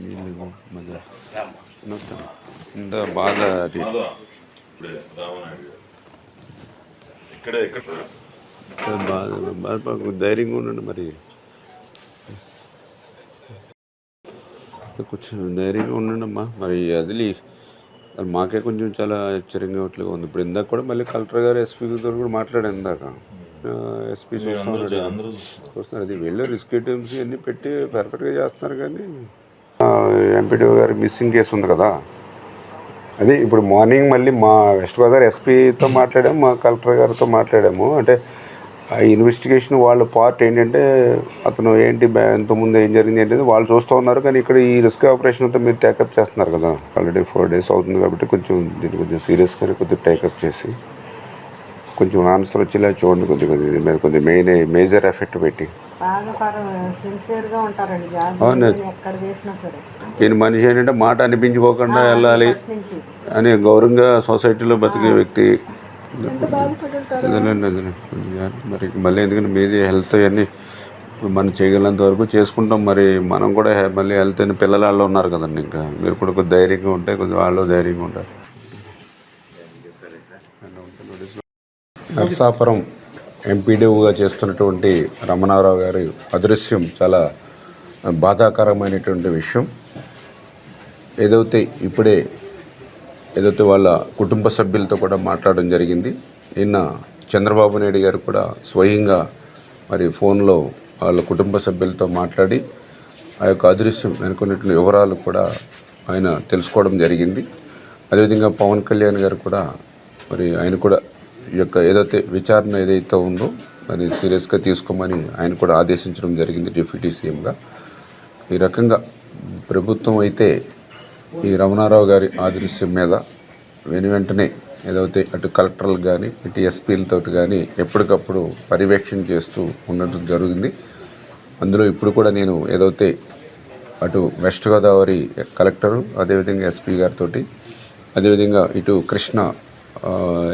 నీళ్ళు ఇంత బాధ అది బాధ బాధపడకు ధైర్యంగా ఉండండి మరి కొంచెం ధైర్యంగా ఉండండి అమ్మా మరి అది అది మాకే కొంచెం చాలా ఆశ్చర్యంగా అట్లుగా ఉంది. ఇప్పుడు ఇందాక కూడా మళ్ళీ కలెక్టర్ గారు ఎస్పీ గారు కూడా మాట్లాడాను ఇందాక. ఎస్పీ చూస్తున్నారు అది వెళ్ళి రిస్క్ టీమ్స్ అన్నీ పెట్టి పర్ఫెక్ట్గా చేస్తున్నారు కానీ ఎంపీడీఓ గారి మిస్సింగ్ కేసు ఉంది కదా. అదే ఇప్పుడు మార్నింగ్ మళ్ళీ మా వెస్ట్ గోదావరి ఎస్పీతో మాట్లాడాము మా కలెక్టర్ గారితో మాట్లాడాము. అంటే ఆ ఇన్వెస్టిగేషన్ వాళ్ళ పార్ట్ ఏంటంటే అతను ఏంటి ఇంతకుముందు ఏం జరిగింది ఏంటంటే వాళ్ళు చూస్తూ ఉన్నారు. కానీ ఇక్కడ ఈ రిస్క్ ఆపరేషన్ అంతా మీరు టేకప్ చేస్తున్నారు కదా. ఆల్రెడీ ఫోర్ డేస్ అవుతుంది కాబట్టి కొంచెం దీన్ని కొంచెం సీరియస్గానే కొద్దిగా టేకప్ చేసి కొంచెం ఆన్సర్ వచ్చేలా చూడండి కొద్దిగా కొద్దిగా దీని మీద మెయిన్ మేజర్ ఎఫెక్ట్ పెట్టి. ఈయన మనిషి ఏంటంటే మాట అనిపించుకోకుండా వెళ్ళాలి అని గౌరవంగా సొసైటీలో బతికే వ్యక్తి. అదేనండి మరి మళ్ళీ ఎందుకంటే మీది హెల్త్ అవన్నీ ఇప్పుడు మనం చేయగలంత వరకు చేసుకుంటాం. మరి మనం కూడా మళ్ళీ హెల్త్ అని పిల్లలు వాళ్ళు ఉన్నారు కదండి ఇంకా. మీరు కూడా కొంచెం ధైర్యంగా ఉంటే కొంచెం వాళ్ళు ధైర్యంగా ఉంటారు. నర్సాపురం ఎంపీడీఓగా చేస్తున్నటువంటి రమణారావు గారి అదృశ్యం చాలా బాధాకరమైనటువంటి విషయం. ఏదైతే ఇప్పుడే ఏదైతే వాళ్ళ కుటుంబ సభ్యులతో కూడా మాట్లాడడం జరిగింది నిన్న చంద్రబాబు నాయుడు గారు కూడా స్వయంగా మరి ఫోన్లో వాళ్ళ కుటుంబ సభ్యులతో మాట్లాడి ఆ యొక్క అదృశ్యం వెనుకున్నటువంటి వివరాలు కూడా ఆయన తెలుసుకోవడం జరిగింది. అదేవిధంగా పవన్ కళ్యాణ్ గారు కూడా మరి ఆయన కూడా ఈ యొక్క ఏదైతే విచారణ ఏదైతే ఉందో మరి సీరియస్గా తీసుకోమని ఆయన కూడా ఆదేశించడం జరిగింది డిప్యూటీ సీఎంగా. ఈ రకంగా ప్రభుత్వం అయితే ఈ రమణారావు గారి ఆదృశ్యం మీద వెను వెంటనే ఏదైతే అటు కలెక్టర్లు కానీ ఇటు ఎస్పీలతో కానీ ఎప్పటికప్పుడు పర్యవేక్షణ చేస్తూ ఉండటం జరిగింది. అందులో ఇప్పుడు కూడా నేను ఏదైతే అటు వెస్ట్ గోదావరి కలెక్టరు అదేవిధంగా ఎస్పీ గారితో అదేవిధంగా ఇటు కృష్ణ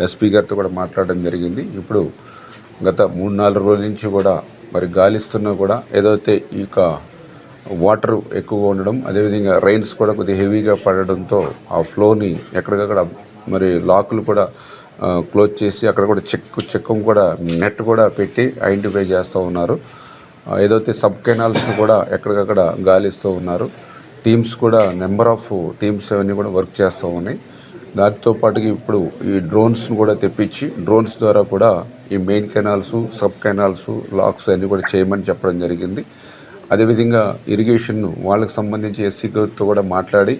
ఎస్పీ గారితో కూడా మాట్లాడడం జరిగింది. ఇప్పుడు గత మూడు నాలుగు రోజుల నుంచి కూడా మరి గాలిస్తున్నా కూడా ఏదైతే ఈ యొక్క వాటర్ ఎక్కువగా ఉండడం అదేవిధంగా రైన్స్ కూడా కొద్దిగా హెవీగా పడడంతో ఆ ఫ్లోని ఎక్కడికక్కడ మరి లాకులు కూడా క్లోజ్ చేసి అక్కడ కూడా చెక్ చెక్కం కూడా నెట్ కూడా పెట్టి ఐడెంటిఫై చేస్తూ ఉన్నారు. ఏదైతే సబ్ కెనాల్స్ని కూడా ఎక్కడికక్కడ గాలిస్తూ ఉన్నారు టీమ్స్ కూడా నెంబర్ ఆఫ్ టీమ్స్ అవన్నీ కూడా వర్క్ చేస్తూ ఉన్నాయి. దానితో పాటుగా ఇప్పుడు ఈ డ్రోన్స్ను కూడా తెప్పించి డ్రోన్స్ ద్వారా కూడా ఈ main canals sub canals locks అన్నీ కూడా చేయమని చెప్పడం జరిగింది. అదేవిధంగా ఇరిగేషన్ వాళ్ళకి సంబంధించి ఎస్సీ గారితో కూడా మాట్లాడి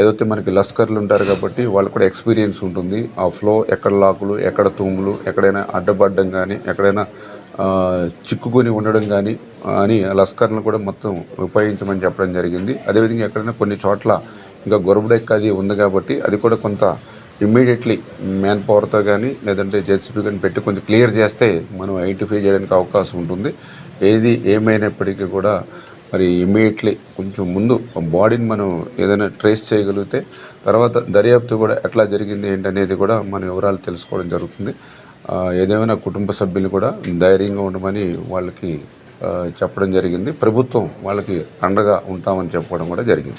ఏదైతే మనకి లస్కర్లు ఉంటారు కాబట్టి వాళ్ళకు కూడా ఎక్స్పీరియన్స్ ఉంటుంది. ఆ ఫ్లో ఎక్కడ లాకులు ఎక్కడ తూములు ఎక్కడైనా అడ్డపడడం కానీ ఎక్కడైనా చిక్కుకొని ఉండడం కానీ అని ఆ లస్కర్లను కూడా మొత్తం ఉపయోగించమని చెప్పడం జరిగింది. అదేవిధంగా ఎక్కడైనా కొన్ని చోట్ల ఇంకా గొరబడెక్క అది ఉంది కాబట్టి అది కూడా కొంత ఇమ్మీడియట్లీ మ్యాన్ పవర్తో కానీ లేదంటే జేసీపీ కానీ పెట్టి కొంచెం క్లియర్ చేస్తే మనం ఐడెంటిఫై చేయడానికి అవకాశం ఉంటుంది. ఏది ఏమైనప్పటికీ కూడా మరి ఇమీడియట్లీ కొంచెం ముందు బాడీని మనం ఏదైనా ట్రేస్ చేయగలిగితే తర్వాత దర్యాప్తు కూడా ఎట్లా జరిగింది ఏంటనేది కూడా మన వివరాలు తెలుసుకోవడం జరుగుతుంది. ఏదేమైనా కుటుంబ సభ్యులు కూడా ధైర్యంగా ఉండమని వాళ్ళకి చెప్పడం జరిగింది. ప్రభుత్వం వాళ్ళకి అండగా ఉంటామని చెప్పడం కూడా జరిగింది.